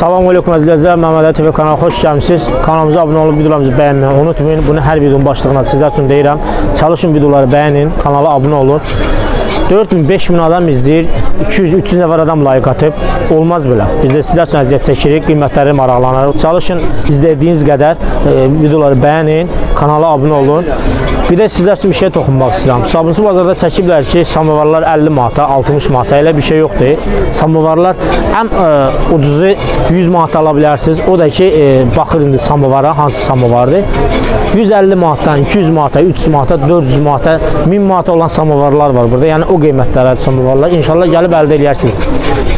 Salam aleykum əzizlər, Məhəmməd Ali TV kanalına xoş gəlmisiniz. Kanalımıza abunə olub videolarımızı bəyənməyi unutmayın. Bunu hər videonun başlığına sizlər üçün deyirəm. Çalışın videoları bəyənin, kanala abunə olun. 4000 5000 adam izləyir. 200 300 nəfər adam like atıb. Olmaz belə. Biz də sizlər üçün əziyyət çəkirik, qiymətləri maraqlanırıq. Çalışın izlədiyiniz qədər e, videoları bəyənin, kanala abunə olun. Bir də sizlər üçün bir şey toxunmaq istəyirəm. Sabunçu bazarda çəkiblər ki, samovarlar 50 manata, 60 manata elə bir şey yoxdur. Samovarlar ən ə, ucuzu 100 manata ala bilərsiniz. O da ki, e, baxır indi samovara, hansı samovardır. 150 manatdan 200 manata, 300 manata, 400 manata, 1000 manata olan samovarlar var burada. Yəni o qiymətlərə samovarlar. İnşallah gəlib əldə edərsiniz.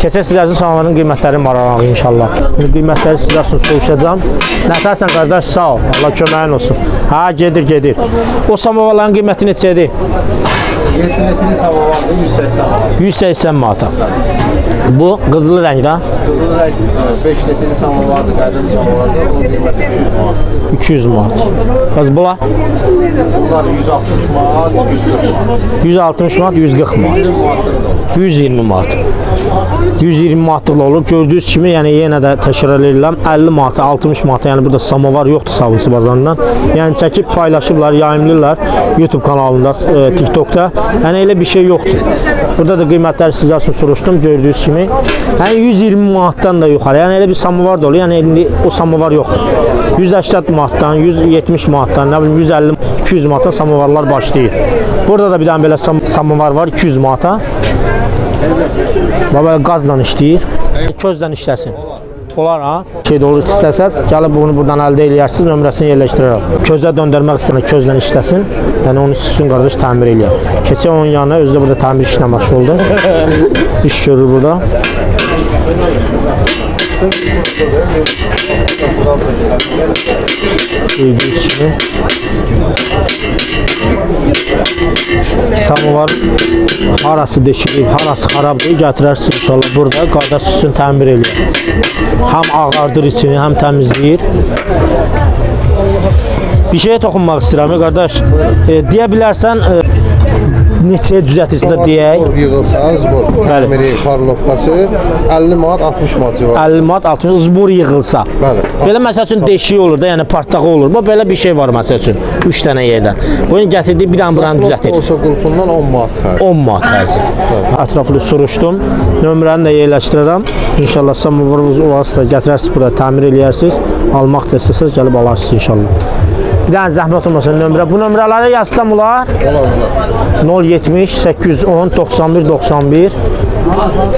Keçən sizlər üçün samovarın qiymətləri maraqlanır inşallah. Bu qiymətləri sizlər üçün soruşacağam. Nətərsən qardaş, sağ ol. Allah köməyin olsun. Ha, gedir, gedir. O samovarların qiyməti neçədir? Yetinetini savavardı 180 manat. 180 manata. Bu qızılı rəngdə Kızıl renk 5 letini savavardı, qədim savavardı. Onun qiyməti 200 manat. 200 manat. Qız bula Bunlar 160 manat, 140 manat. 160 manat, 140 manat. 100 manat. 120 manat. 120 manatlıq olub. Gördüyünüz kimi, yəni yenə də təkrar edirəm, 50 manat, 60 manat. Yəni burada samovar yoxdur Sabunçu bazarından. Yəni çəkib paylaşıblar, yayımlayırlar YouTube kanalında, e, TikTokda. Yəni elə bir şey yoxdur. Burada da qiymətləri sizlər üçün soruşdum, gördüyünüz kimi. Yəni 120 manatdan da yuxarı. Yəni elə bir samovar da olur. Yəni indi o samovar yoxdur. 180 manatdan, 170 manatdan, nə bilim 150 200 manatdan samovarlar başlayır. Burada da bir dənə belə sam samovar var 200 manata. Baba qazla işləyir. Közlə işləsin. Olar ha. Şey olur istəsəz, gəlib bunu buradan əldə eləyərsiniz, nömrəsini yerləşdirərəm. Közə döndərmək istəyən közlə işləsin. Yəni onu sizin qardaş təmir eləyər. Keçən onun yanına özü də burada təmir işlə məşğuldur. İş görür burada. Gördüyünüz kimi. Samovar harası deşilib, harası xarabdır, gətirərsiniz inşallah burada qardaş üçün təmir eləyir. Həm ağardır içini, həm təmizləyir. Bir şeye toxunmaq istəyirəm qardaş. E, deyə bilərsən e, neçəyə düzəltirsən də deyək. Zbor yığılsa, zbor. Təmiri, parlovkası 50 manat, 60 manat civarı. 50 manat 60 zbur yığılsa. Bəli. Belə məsəl üçün deşik olur da, yəni partlağı olur. Bu belə bir şey var məsəl üçün 3 dənə yerdən. Bunu gətirdi bir dənə buranı düzəltir. Olsa qulpundan 10 manat xərc. 10 manat hərci. Ətraflı soruşdum. Nömrəni də yerləşdirərəm. İnşallah samovarınız olarsa gətirərsiniz bura, təmir eləyərsiniz. Almaq istəsəz gəlib alarsınız inşallah. Bir dənə zəhmət olmasın nömrə. Bu nömrələri yazsam olar? Olar, olar. 070 810 91 91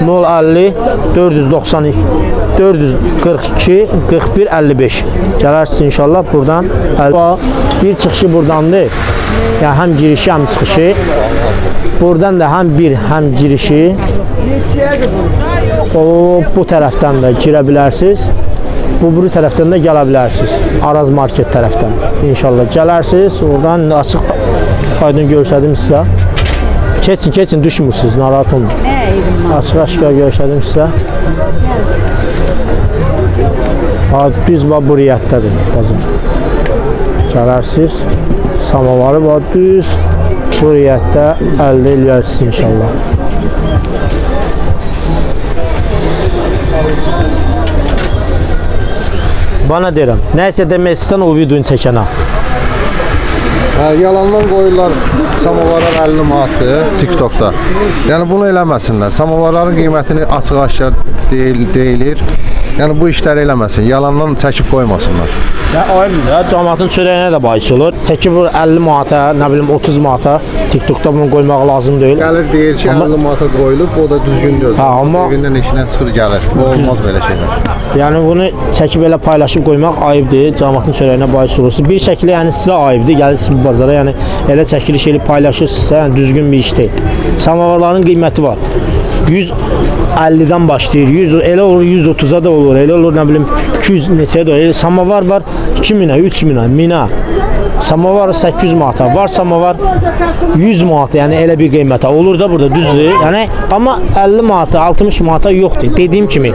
050 492 442 41 55 Gələrsiniz inşallah buradan. Bir çıxışı buradandır yəni həm girişi həm çıxışı. Buradan da həm bir həm girişi. O bu tərəfdən də girə bilərsiniz bu buru tərəfdən də gələ bilərsiniz Araz market tərəfdən inşallah gələrsiniz oradan açıq aydın görsədim sizə Keçin, keçin, düşmürsünüz, narahat olmayın. Açıq aşkar göstərdim sizə. Ha, düz bax bu riyyətdədir bazar. Gələrsiz, samavarı bax düz bu riyyətdə əldə eləyərsiniz inşallah. Bana deyirəm, nəsə demək istəsən o videonu çəkənə. Hə, yalandan qoyurlar samovarlar 50 manatdır TikTokda. Yəni bunu eləməsinlər. Samovarların qiymətini açıq-aşkar deyil, deyilir. Yəni bu işləri eləməsin. Yalandan çəkib qoymasınlar. Ya ayrıca da cəmaatın çörəyinə də bahis olur. Çəkib vur 50 manata, nə bilim 30 manata TikTokda bunu qoymaq lazım deyil. Gəlir deyir ki, 50 manata qoyulub, o da düzgün deyil. Ha, amma- evindən eşindən çıxır gəlir. Bu olmaz belə şeylər. Yəni bunu çəkib elə paylaşıb qoymaq ayıbdır. Cəmaatın çörəyinə bahis olursunuz. Bir şəkildə yəni sizə ayıbdır. Gəlirsiniz bazara, yəni elə çəkiliş elib paylaşırsınızsa, yəni düzgün bir iş deyil. Samavarların qiyməti var. 150-dən başlayır. 100 elə olur 130-a da olur. Elə olur nə bilim 200 neçəyə də olur. Elə samavar var 2000-ə, 3000-ə, 1000-ə. Samavar 800 manata, var samavar 100 manata, yəni elə bir qiymətə olur da burada düzdür. Yəni amma 50 manata, 60 manata yoxdur. Dediyim kimi.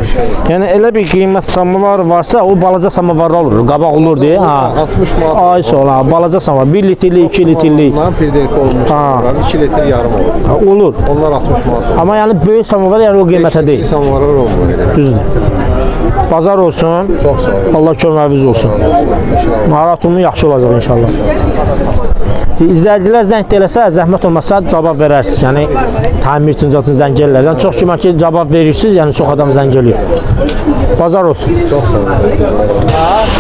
Yəni elə bir qiymət samavar varsa, o balaca samavarlar olur. Qabaq olur deyə. Ha. 60 manat. Ay sola, balaca samavar 1 litrli, 2 litrli Ondan bir delik olmuş. Ha. 2 litr yarım olur. ha, olur. Onlar 60 manat. Amma yəni böyük samavar yəni o qiymətə deyil. Samovarlar olmur elə. Düzdür. Bazar olsun. Çox sağ olun. Allah köməyiniz olsun. Maratonun yaxşı olacaq inşallah. İzləyicilər zəng eləsə, zəhmət olmasa cavab verərsiniz. Yəni təmir üçün zaten zəng eləyirlər. Yəni çox güman ki, cavab verirsiniz, yəni çox adam zəng eləyir. Bazar olsun. Çox sağ olun.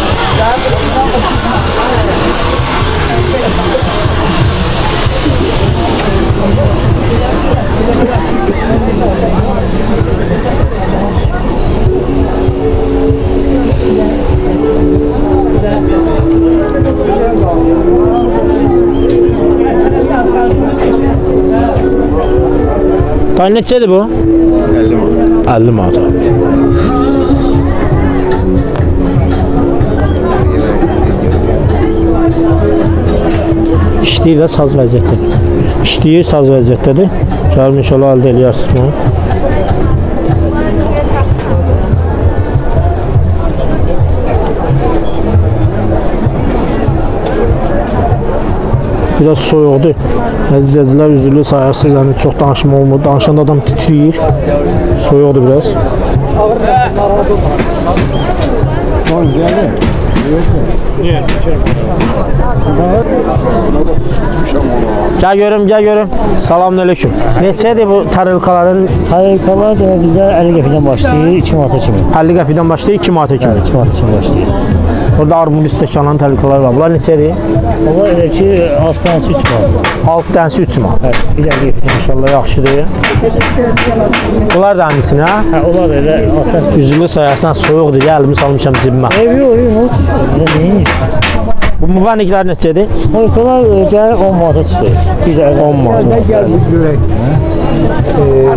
Tay neçədir bu? 50 manat. 50 manat. İşləyir də saz vəziyyətdə. İşləyir saz vəziyyətdədir. Gəlin inşallah əldə eləyərsiniz bunu. Biraz soyuqdur. Əzizləyicilər üzrlü sayəsiz, yəni çox danışma olmur. Danışanda adam titrəyir. Soyuqdur biraz. Gəl görüm, gəl görüm. Salamünaleyküm. Neçədir bu tarılkaların? Harikalar da bizə 50 qəpikdən başlayır, 2 manata kimi. 50 qəpikdən başlayır 2 manata kimi. 2 manata kimi başlayır. Burada arbun stəkanların tarılkaları var. Bunlar neçədir? Ama elə ki, 6 tanesi 3 manat. 6 dənəsi 3 manat. Hə, bir də qəpik. İnşallah yaxşıdır. Bunlar da həmçinin ha? Hə, onlar elə 6 tanesi. Üzülü sayarsan soyuqdur. Gəlimi salmışam cibimə. Ev yox, yox. Elə deyil. Bu muvaniklər neçədir? E, gəlir 10 manata çıxır. Bir də 10 manat.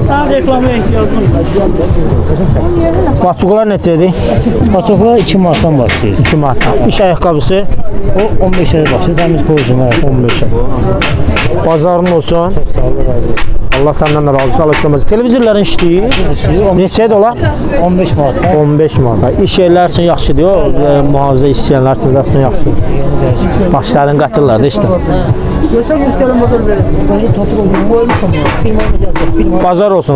Sağ reklamı ehtiyacım. Baçuqlar neçədir? Paçoklar 2 manatdan başlayır. 2 manatdan. İş ayaqqabısı O 15 lira başlayır. Təmiz qoyucuma. 15 Bazarın olsun. Allah səndən də razı olsun. Allah köməz. Televizorların işləyir. Neçədir onlar? 15 manatdan. 15 manat. İş yerlər üçün yaxşıdır. O e, mühafizə istəyənlər üçün zaten yaxşıdır. Başlarını qatırlar da işte. Böyle manat manat. Bazar olsun.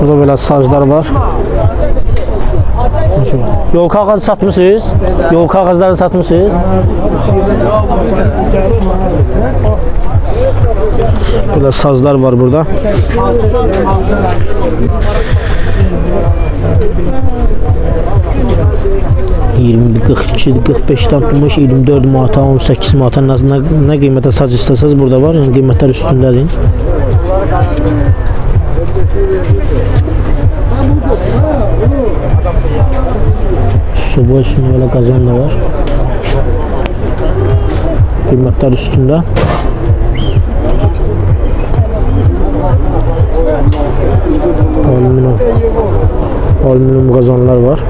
Burada belə saclar var. Yol kağızı satmışsınız? Yol kağızları satmışsınız? Burada sazlar var burada. Yirmi, 42, 45'ten tutmuş 24 manata, 18 manata ne, ne, ne qiymətə sac burada var. Yəni qiymətlər üstündədir. Soba üstünde böyle kazan da var. Kıymetler üstünde. Alüminyum. Alüminyum kazanlar var.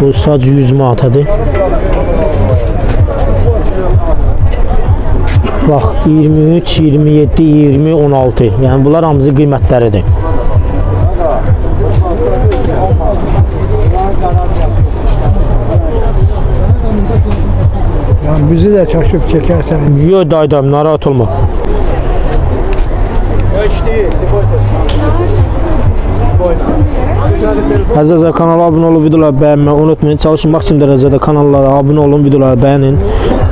Bu sadece 100 manatadır. Bax 23, 27, 20, 16. Yəni bunlar hamısı qiymətləridir. Yani bizi de çaşıp çekersen Yo daydam, narahat olma. Əzizlər kanala abunə olub videoları bəyənməyi unutmayın. Çalışın maksimum dərəcədə kanallara abunə olun, videoları bəyənin.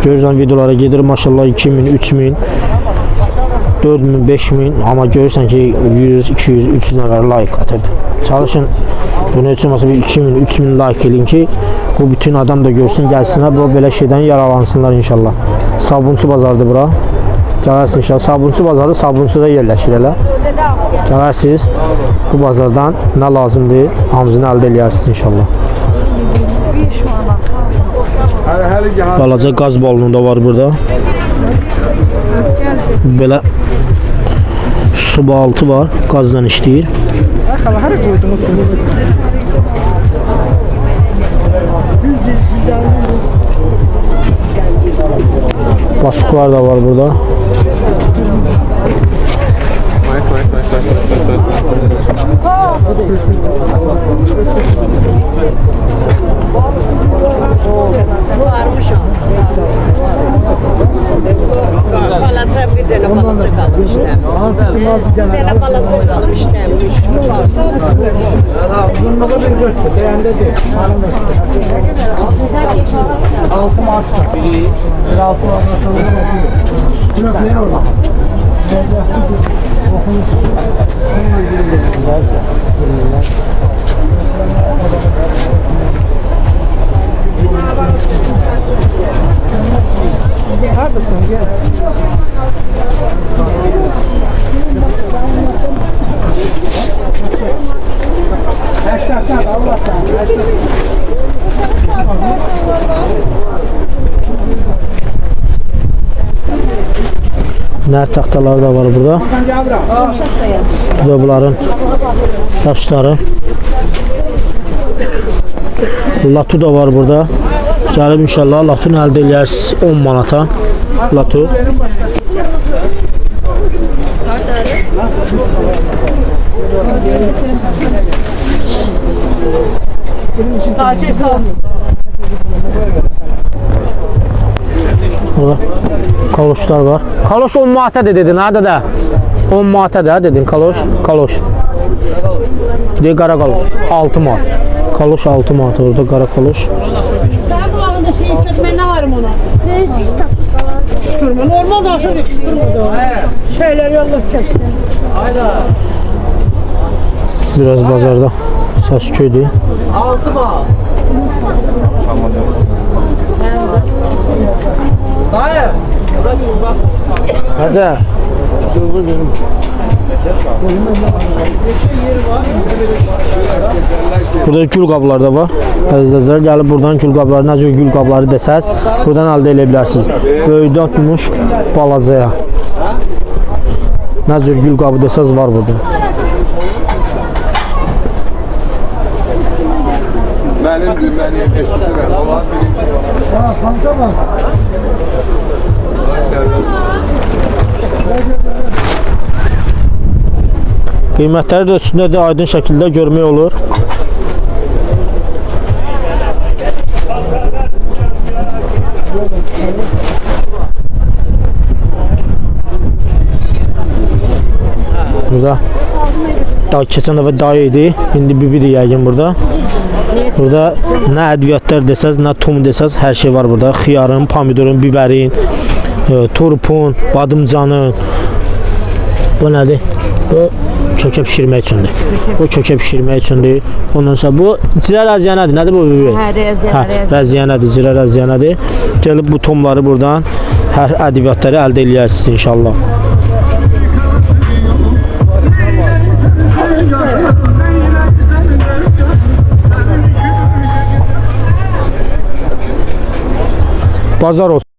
Görürsən videolara gedir maşallah 2000, 3000, 4000, 5000 amma görürsən ki 100, 200, 300 nəfər like atıb. Çalışın bunu heç olmasa bir 2000, 3000 like eləyin ki bu bütün adam da görsün, gəlsinlər bu belə şeydən yararlansınlar inşallah. Sabunçu bazardır bura. Gələrsin inşallah. Sabunçu bazarı sabunçuda yerləşir elə. Gələrsiz bu bazardan nə lazımdır hamısını əldə edərsiniz inşallah. Balaca qaz balonu da var burada. Belə su altı var, qazdan işləyir. Baskılar da var burada. Varmışam. Balaca bir tane balaca kalmıştı. Bir tane balaca kalmıştı. Ner taxtaları da var burada. Burada bunların daşları. Latu da var burada. Gəlib inşallah latunu əldə eləyərsiniz 10 manata. Latu. Burada kaloşlar var. Kaloş 10 manata de dedin ha dədə. 10 manata da dedin kaloş. Kaloş. Bir de qara kaloş 6 manat. Kaloş 6 manat orada qara kaloş. Sen kulağında şey hissetme ne varım ona? Şükürme. Normal da aşağı şükürme. Şeyler yolda kessin. Biraz bazarda səs köydü. Altı bal. Həzər. Burada gül qabları da var. Əzizlər gəlib buradan gül qabları, nə cür gül qabları desəz, buradan əldə edə bilərsiniz. Böyükdən tutmuş balacaya. Nə cür gül qabı desəz var burada. Mənim məni eşidirəm. Onlar birinci. Qiymətləri də üstündə də aydın şəkildə görmək olur. Burada daha keçən dəfə dayı idi. İndi bibidir yəqin burada. Burada nə ədviyyatlar desəz, nə tum desəz, hər şey var burada. Xiyarın, pomidorun, bibərin, turpun, badımcanın. Bu nədir? Bu kökə bişirmək üçündür. Bu kökə bişirmək üçündür. Ondan sonra bu cilər əziyanadır. Nədir bu? Hə, rəziyyət. rəziyanadır, cilər əziyanadır. Gəlib bu tomları buradan hər ədviyyatları əldə eləyərsiniz inşallah. Bazar olsun.